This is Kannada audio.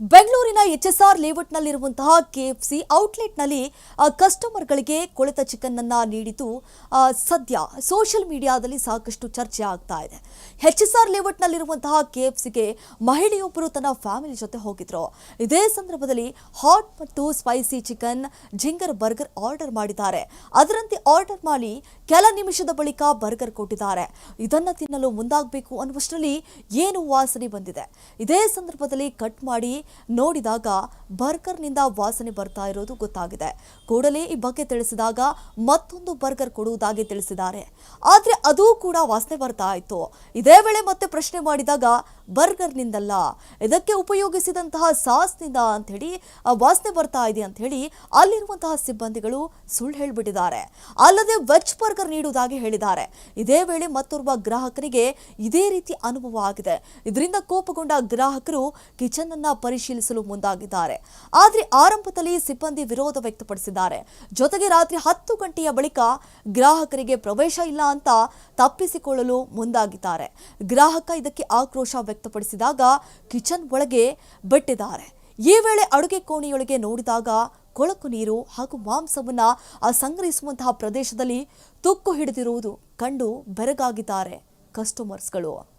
ಬೆಂಗಳೂರಿನ ಎಚ್ಎಸ್ಆರ್ ಲೇಔಟ್ನಲ್ಲಿರುವಂತಹ ಕೆಎಫ್ಸಿ ಔಟ್ಲೆಟ್ನಲ್ಲಿ ಕಸ್ಟಮರ್ಗಳಿಗೆ ಕೊಳೆತ ಚಿಕನ್ ಅನ್ನ ನೀಡಿದ್ದು ಸದ್ಯ ಸೋಷಿಯಲ್ ಮೀಡಿಯಾದಲ್ಲಿ ಸಾಕಷ್ಟು ಚರ್ಚೆ ಆಗ್ತಾ ಇದೆ. ಎಚ್ಎಸ್ಆರ್ ಲೇಔಟ್ನಲ್ಲಿರುವಂತಹ ಕೆಎಫ್ಸಿಗೆ ಮಹಿಳೆಯೊಬ್ಬರು ತನ್ನ ಫ್ಯಾಮಿಲಿ ಜೊತೆ ಹೋಗಿದ್ರು. ಇದೇ ಸಂದರ್ಭದಲ್ಲಿ ಹಾಟ್ ಮತ್ತು spicy chicken, zinger burger order ಮಾಡಿದ್ದಾರೆ. ಅದರಂತೆ ಆರ್ಡರ್ ಮಾಡಿ ಕೆಲ ನಿಮಿಷದ ಬಳಿಕ ಬರ್ಗರ್ ಕೊಟ್ಟಿದ್ದಾರೆ. ಇದನ್ನು ತಿನ್ನಲು ಮುಂದಾಗಬೇಕು ಅನ್ನುವಷ್ಟರಲ್ಲಿ ಏನು ವಾಸನೆ ಬಂದಿದೆ. ಇದೇ ಸಂದರ್ಭದಲ್ಲಿ ಕಟ್ ಮಾಡಿ ನೋಡಿದಾಗ ಬರ್ಗರ್ನಿಂದ ವಾಸನೆ ಬರ್ತಾ ಇರೋದು ಗೊತ್ತಾಗಿದೆ. ಕೂಡಲೇ ಈ ಬಗ್ಗೆ ತಿಳಿಸಿದಾಗ ಮತ್ತೊಂದು ಬರ್ಗರ್ ಕೊಡುವುದಾಗಿ ತಿಳಿಸಿದ್ದಾರೆ. ಆದರೆ ಅದು ಕೂಡ ವಾಸನೆ ಬರ್ತಾ ಇತ್ತು. ಇದೇ ವೇಳೆ ಮತ್ತೆ ಪ್ರಶ್ನೆ ಮಾಡಿದಾಗ ಬರ್ಗರ್ನಿಂದಲ್ಲ, ಇದಕ್ಕೆ ಉಪಯೋಗಿಸಿದಂತಹ ಸಾಸ್ನಿಂದ ಅಂತ ಹೇಳಿ ಆ ವಾಸನೆ ಬರ್ತಾ ಇದೆ ಅಂತ ಹೇಳಿ ಅಲ್ಲಿರುವಂತಹ ಸಿಬ್ಬಂದಿಗಳು ಸುಳ್ಳು ಹೇಳಿಬಿಟ್ಟಿದ್ದಾರೆ. ಅಲ್ಲದೆ ವೆಜ್ ನೀಡುವುದಾಗಿ ಹೇಳಿದ್ದಾರೆ. ಇದೇ ವೇಳೆ ಮತ್ತೋರ್ವ ಗ್ರಾಹಕರಿಗೆ ಇದೇ ರೀತಿ ಅನುಭವ ಆಗಿದೆ. ಇದರಿಂದ ಕೋಪಗೊಂಡ ಗ್ರಾಹಕರು ಕಿಚನ್ ಅನ್ನ ಪರಿಶೀಲಿಸಲು ಮುಂದಾಗಿದ್ದಾರೆ. ಆದ್ರೆ ಆರಂಭದಲ್ಲಿ ಸಿಬ್ಬಂದಿ ವಿರೋಧ ವ್ಯಕ್ತಪಡಿಸಿದ್ದಾರೆ. ಜೊತೆಗೆ ರಾತ್ರಿ ಹತ್ತು ಗಂಟೆಯ ಬಳಿಕ ಗ್ರಾಹಕರಿಗೆ ಪ್ರವೇಶ ಇಲ್ಲ ಅಂತ ತಪ್ಪಿಸಿಕೊಳ್ಳಲು ಮುಂದಾಗಿದ್ದಾರೆ. ಗ್ರಾಹಕ ಇದಕ್ಕೆ ಆಕ್ರೋಶ ವ್ಯಕ್ತಪಡಿಸಿದಾಗ ಕಿಚನ್ ಒಳಗೆ ಬಿಟ್ಟಿದ್ದಾರೆ. ಈ ವೇಳೆ ಅಡುಗೆ ಕೋಣೆಯೊಳಗೆ ನೋಡಿದಾಗ ಕೊಳಕು ನೀರು ಹಾಗೂ ಮಾಂಸವನ್ನ ಸಂಗ್ರಹಿಸುವಂತಹ ಪ್ರದೇಶದಲ್ಲಿ ತುಕ್ಕು ಹಿಡಿದಿರುವುದು ಕಂಡು ಬೆರಗಾಗಿದ್ದಾರೆ ಕಸ್ಟಮರ್ಸ್ಗಳು.